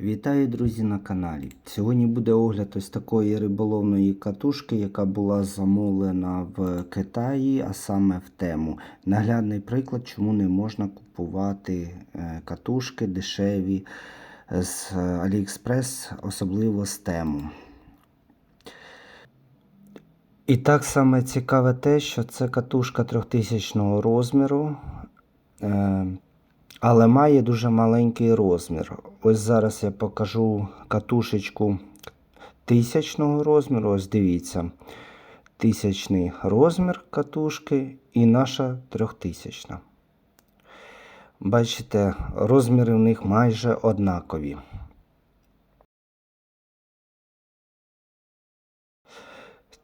Вітаю, друзі, на каналі. Сьогодні буде огляд ось такої риболовної катушки, яка була замовлена в Китаї, а саме в тему. Наглядний приклад, чому не можна купувати е, катушки дешеві з AliExpress, особливо з тему. І так саме цікаве те, що це катушка 3000 розміру. Е, але має дуже маленький розмір. Ось зараз я покажу катушечку тисячного розміру. Ось дивіться, тисячний розмір катушки і наша трьохтисячна. Бачите, розміри в них майже однакові.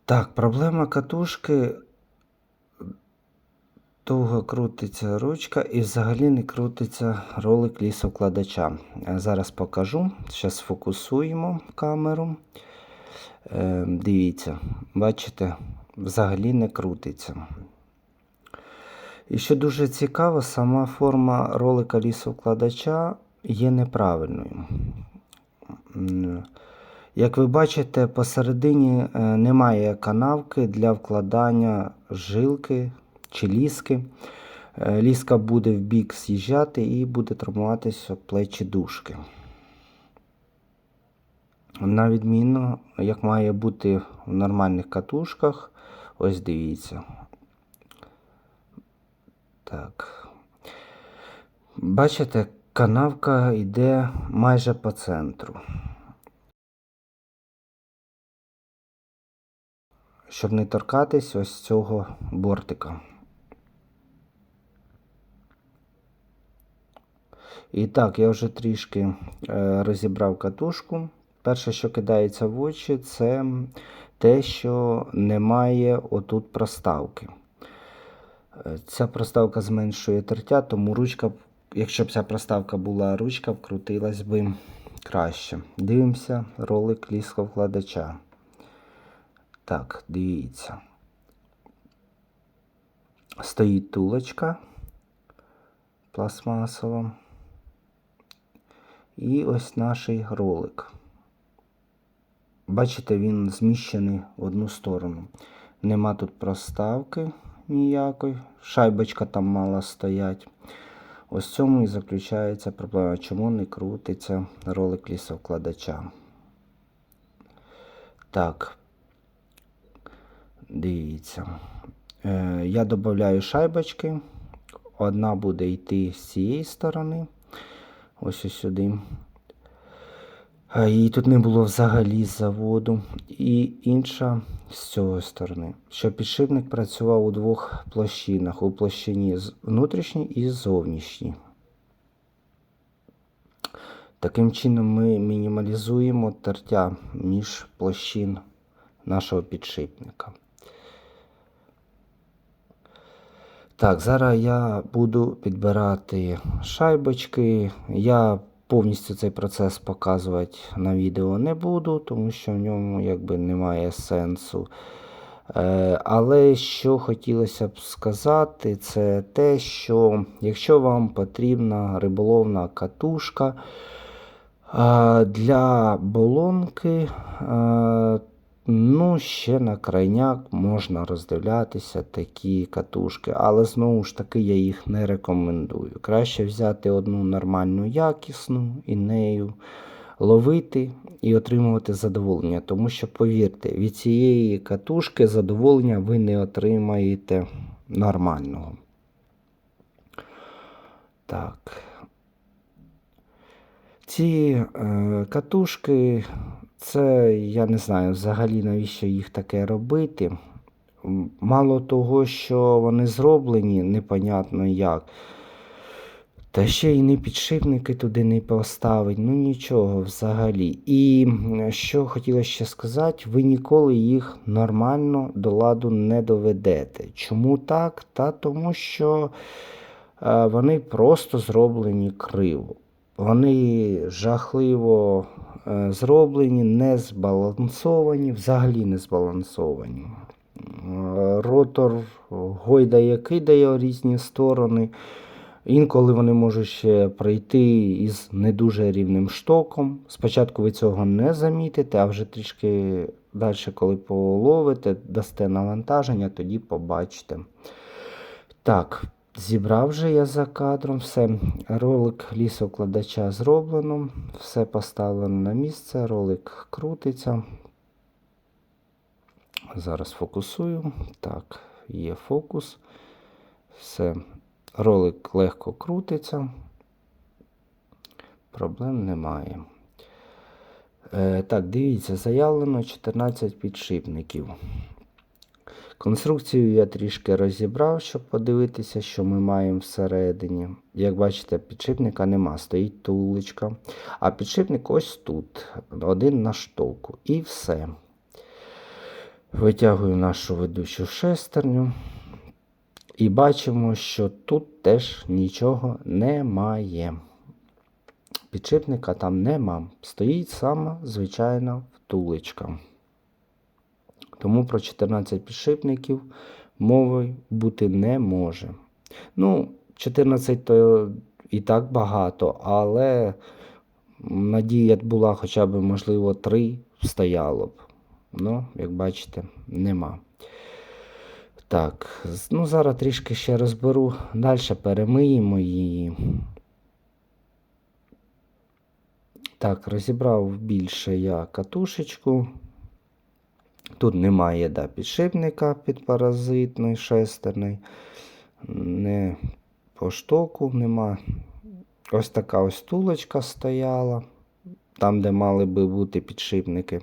Так, проблема катушки Довго крутиться ручка і взагалі не крутиться ролик лісовкладача. Е, Зараз покажу. Зараз фокусуємо камеру. Е, Дивіться, бачите, взагалі не крутиться. І що дуже цікаво, сама форма ролика лісовкладача є неправильною. Як ви бачите, посередині е, немає канавки для вкладання жилки чи ліски. Е, Ліска буде в бік з'їжджати і буде травмуватися плечі дужки. На відміну, як має бути в нормальних катушках, ось дивіться. Так. Бачите, канавка йде майже по центру. Щоб не торкатись ось цього бортика. І так, я вже трішки е, розібрав катушку. Перше, що кидається в очі, це те, що немає отут проставки. Е, ця проставка зменшує тертя, тому ручка, якщо б ця проставка була, ручка вкрутилась би краще. Дивимося ролик лісковкладача. Так, дивіться. Стоїть тулочка пластмасова. І ось наш ролик. Бачите, він зміщений в одну сторону. Нема тут проставки ніякої. Шайбочка там мала стоять. Ось в цьому і заключається проблема, чому не крутиться ролик лісовкладача. Так, дивіться. Е, Я додаю шайбочки. Одна буде йти з цієї сторони ось ось сюди. Її тут не було взагалі заводу. І інша з цієї сторони. Щоб підшипник працював у двох площинах. У площині внутрішній і зовнішній. Таким чином ми мінімалізуємо тертя між площин нашого підшипника. Так, зараз я буду підбирати шайбочки. Я повністю цей процес показувати на відео не буду, тому що в ньому якби немає сенсу. Е, але що хотілося б сказати, це те, що якщо вам потрібна риболовна катушка е, для болонки, е, Ну, ще на крайняк можна роздивлятися такі катушки, але знову ж таки я їх не рекомендую. Краще взяти одну нормальну, якісну і нею ловити і отримувати задоволення. Тому що, повірте, від цієї катушки задоволення ви не отримаєте нормального. Так. Ці е, катушки це я не знаю взагалі навіщо їх таке робити. Мало того, що вони зроблені, непонятно як. Та ще й не підшипники туди не поставить, ну нічого взагалі. І що хотілося ще сказати, ви ніколи їх нормально до ладу не доведете. Чому так? Та тому що е, вони просто зроблені криво. Вони жахливо зроблені, не збалансовані, взагалі не збалансовані. Ротор гойдає, кидає у різні сторони. Інколи вони можуть ще прийти із не дуже рівним штоком. Спочатку ви цього не замітите, а вже трішки далі, коли половите, дасте навантаження, тоді побачите. Так, зібрав вже я за кадром все. Ролик лісокладача зроблено, все поставлено на місце, ролик крутиться. Зараз фокусую. Так, є фокус. Все. Ролик легко крутиться. Проблем немає. Е, так, дивіться, заявлено 14 підшипників. Конструкцію я трішки розібрав, щоб подивитися, що ми маємо всередині. Як бачите, підшипника нема, стоїть тулечка. А підшипник ось тут, один на штовку. І все. Витягую нашу ведучу шестерню. І бачимо, що тут теж нічого немає. Підшипника там нема. Стоїть сама звичайна втулечка. Тому про 14 підшипників мови бути не може. Ну, 14 то і так багато, але надія була хоча б, можливо, 3 стояло б. Ну, як бачите, нема. Так, ну зараз трішки ще розберу. Далі перемиємо її. Так, розібрав більше я катушечку. Тут немає да, підшипника підпаразитний, шестерний. Не по штоку нема. Ось така ось тулочка стояла, там, де мали би бути підшипники.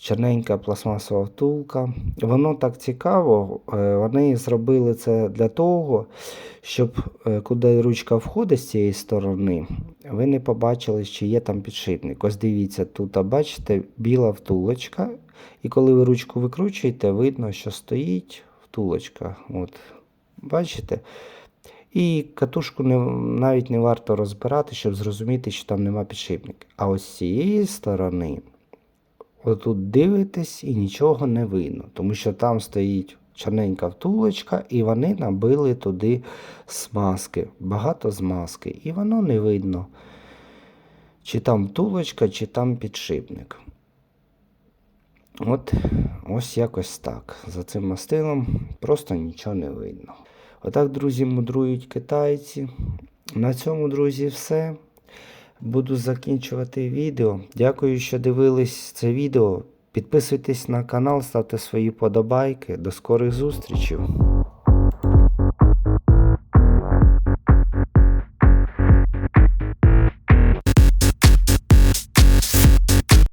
Чорненька пластмасова втулка. Воно так цікаво. е, Вони зробили це для того, щоб е, куди ручка входить з цієї сторони, ви не побачили, чи є там підшипник. Ось дивіться, тут бачите біла втулочка. І коли ви ручку викручуєте, видно, що стоїть втулочка. От, бачите? І катушку не, навіть не варто розбирати, щоб зрозуміти, що там нема підшипника. А ось з цієї сторони. Отут дивитесь і нічого не видно, тому що там стоїть чорненька втулочка, і вони набили туди смазки, багато змазки, і воно не видно, чи там втулочка, чи там підшипник. От ось якось так. За цим мастилом просто нічого не видно. Отак, друзі, мудрують китайці. На цьому, друзі, все. Буду закінчувати відео. Дякую, що дивились це відео. Підписуйтесь на канал, ставте свої подобайки. До скорих зустрічей.